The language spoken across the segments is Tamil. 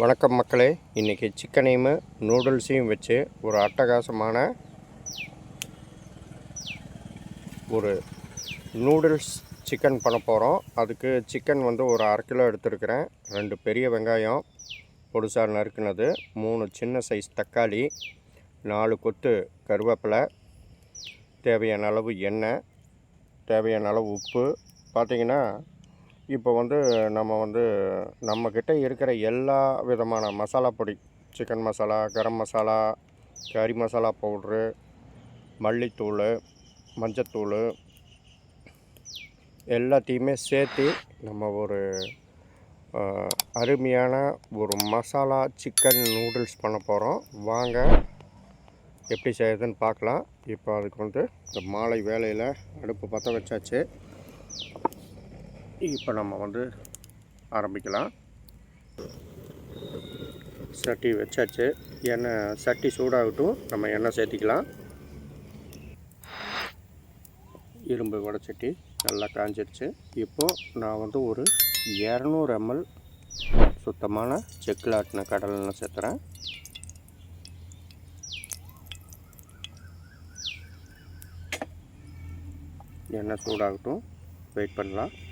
வணக்கம் மக்களே. இன்றைக்கி சிக்கனையும் நூடுல்ஸையும் வச்சு ஒரு அட்டகாசமான ஒரு நூடுல்ஸ் சிக்கன் பண்ண போகிறோம் அதுக்கு சிக்கன் வந்து ஒரு அரை கிலோ எடுத்துருக்கிறேன். ரெண்டு பெரிய வெங்காயம் பொடுசாக நறுக்குனது மூணு சின்ன சைஸ் தக்காளி நாலு கொத்து கருவேப்பிலை தேவையான அளவு எண்ணெய் தேவையான அளவு உப்பு. பார்த்திங்கன்னா இப்போ வந்து நம்ம வந்து நம்மக்கிட்ட இருக்கிற எல்லா விதமான மசாலா பொடி சிக்கன் மசாலா கரம் மசாலா கறி மசாலா பவுட்ரு மல்லித்தூள் மஞ்சத்தூள் எல்லாத்தையுமே சேர்த்து நம்ம ஒரு அருமையான ஒரு மசாலா சிக்கன் நூடுல்ஸ் பண்ண போகிறோம் வாங்க எப்படி செய்யுதுன்னு பார்க்கலாம். இப்போ அதுக்கு வந்து இந்த மாலை வேலையில் அடுப்பு பற்ற வச்சாச்சு. இப்போ நம்ம வந்து ஆரம்பிக்கலாம். சட்டி வச்சாச்சு. எண்ணெய் சட்டி சூடாகட்டும். நம்ம எண்ணெய் சேர்த்திக்கலாம். இரும்பு வடைச்சட்டி நல்லா காஞ்சிருச்சு. இப்போது நான் வந்து ஒரு இரநூறு எம்எல் சுத்தமான செக்கில் ஆட்டின கடலெண்ணெய் சேர்த்துறேன். எண்ணெய் சூடாகட்டும். வெயிட் பண்ணலாம்.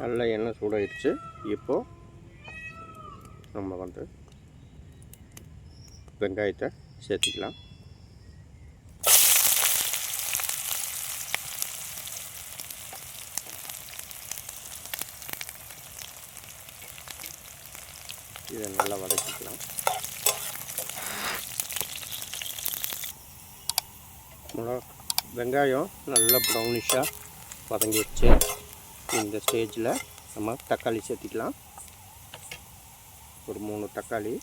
நல்ல எண்ணெய் சூடாயிடுச்சு இப்போது நம்ம வந்து வெங்காயத்தை சேர்த்துக்கலாம். இதை நல்லா வதக்கிக்கலாம். மிளகா வெங்காயம் நல்லா ப்ரௌனிஷாக வதங்கிடுச்சு இந்த ஸ்டேஜில் நம்ம தக்காளி சேர்த்திக்கலாம். ஒரு மூணு தக்காளி.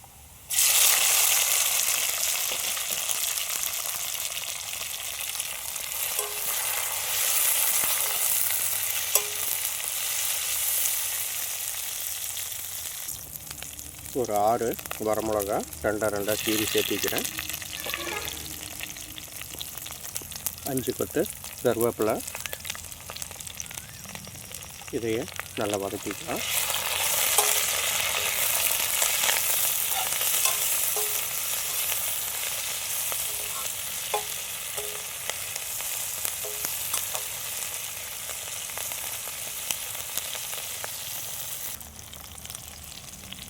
ஒரு ஆறு வரமிளகா ரெண்டாக ரெண்டாக கீரி சேர்த்திக்கிறேன். அஞ்சு பத்து கருவேப்பிலை. இதையே நல்லா வதக்கிக்கலாம்.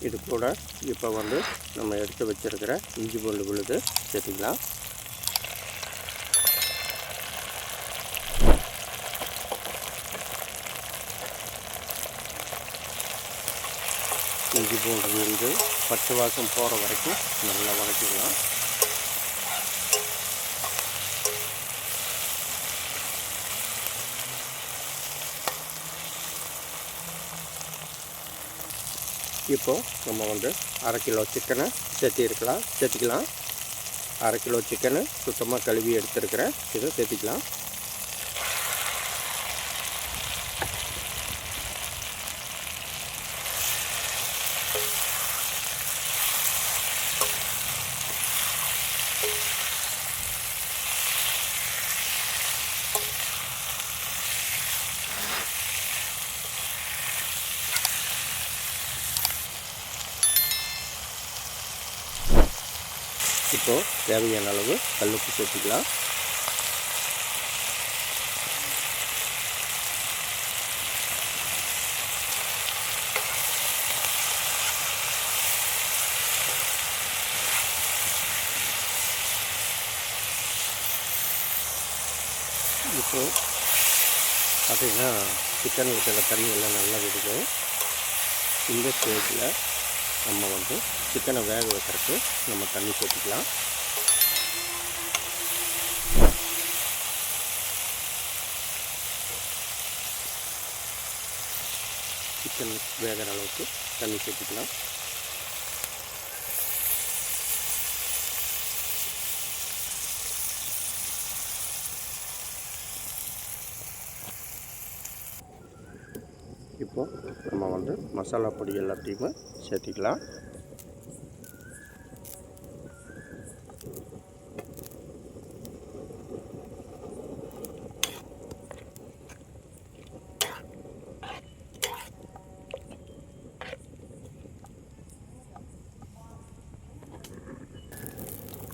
இது கூட இப்போ வந்து நம்ம எடுத்து வச்சிருக்கிற இஞ்சி பூண்டு விழுது சேர்த்துக்கலாம். இது போன்று வந்து பச்சை வாசம் போகிற வரைக்கும் நல்லா வதக்கிக்கலாம் இப்போது நம்ம வந்து அரை கிலோ சிக்கனை சேர்த்திருக்கலாம் சேர்த்திக்கலாம் அரை கிலோ சிக்கனை சுத்தமாக கழுவி எடுத்துருக்கிறேன். இதை சேர்த்திக்கலாம் இப்போது தேவையான அளவு கல்லுப்பு சேர்த்துக்கலாம். இப்போ பார்த்திங்கன்னா சிக்கன் இருக்கிற தண்ணி எல்லாம் நல்லா விடுது இந்த ஸ்டேஜில் நம்ம வந்து சிக்கனை வேக வைக்கிறதுக்கு நம்ம தண்ணி சேர்த்துக்கலாம். சிக்கன் வேகிற அளவுக்கு தண்ணி சேர்த்துக்கலாம். இப்போ நம்ம வந்து மசாலா பொடி எல்லாத்தையுமே சேர்த்திக்கலாம்.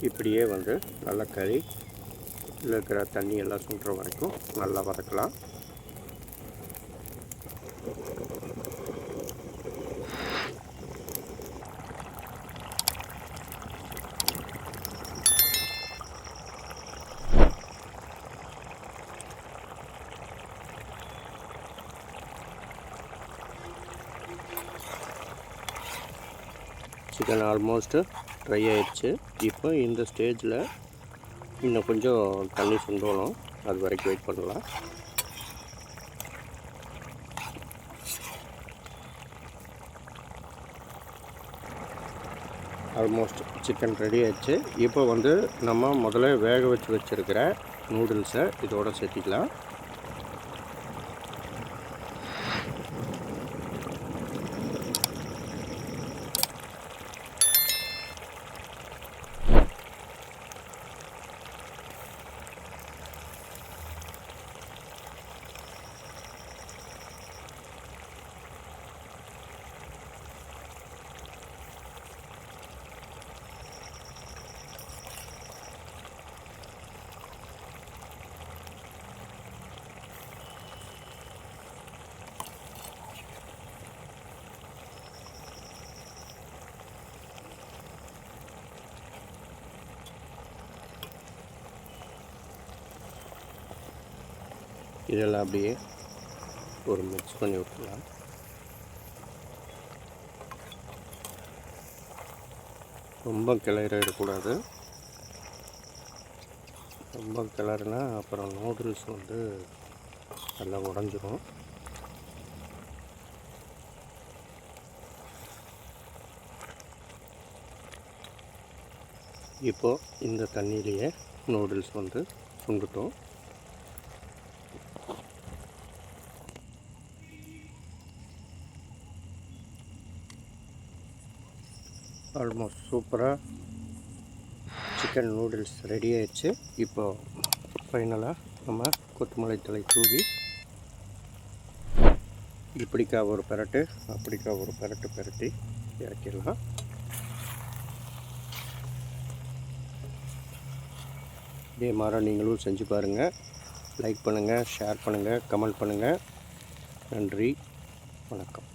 இப்படியே வந்து நல்லா கறி இதில் இருக்கிற தண்ணி எல்லாம் சுண்டுற வரைக்கும் நல்லா வதக்கலாம். சிக்கன் ஆல்மோஸ்ட்டு ட்ரை ஆயிடுச்சு. இப்போ இந்த ஸ்டேஜில் இன்னும் கொஞ்சம் தண்ணி சுண்டணும். அது வரைக்கும் வெயிட் பண்ணலாம். ஆல்மோஸ்ட் சிக்கன் ரெடி ஆயிடுச்சு. இப்போ வந்து நம்ம முதல்ல வேக வச்சு வச்சுருக்கிற நூடுல்ஸை இதோடு சேர்த்திக்கலாம். இதெல்லாம் அப்படியே ஒரு மிக்ஸ் பண்ணி விட்டுலாம் ரொம்ப கிளறிடக்கூடாது ரொம்ப கிளறுனா அப்புறம் நூடுல்ஸ் வந்து நல்லா உடஞ்சிரும். இப்போது இந்த தண்ணியிலேயே நூடுல்ஸ் வந்து சுண்டுட்டோம். ஆல்மோஸ்ட் சூப்பராக சிக்கன் நூடுல்ஸ் ரெடி ஆயிடுச்சு. இப்போது ஃபைனலாக நம்ம கொத்தமல்லி தழை தூவி இப்படிக்கா ஒரு பெரட்டு அப்படிக்கா ஒரு பெரட்டு பெரட்டி இறக்கிடலாம். இதே மாதிரி நீங்களும் செஞ்சு பாருங்கள் லைக் பண்ணுங்கள் ஷேர் பண்ணுங்கள் கமெண்ட் பண்ணுங்கள் நன்றி வணக்கம்.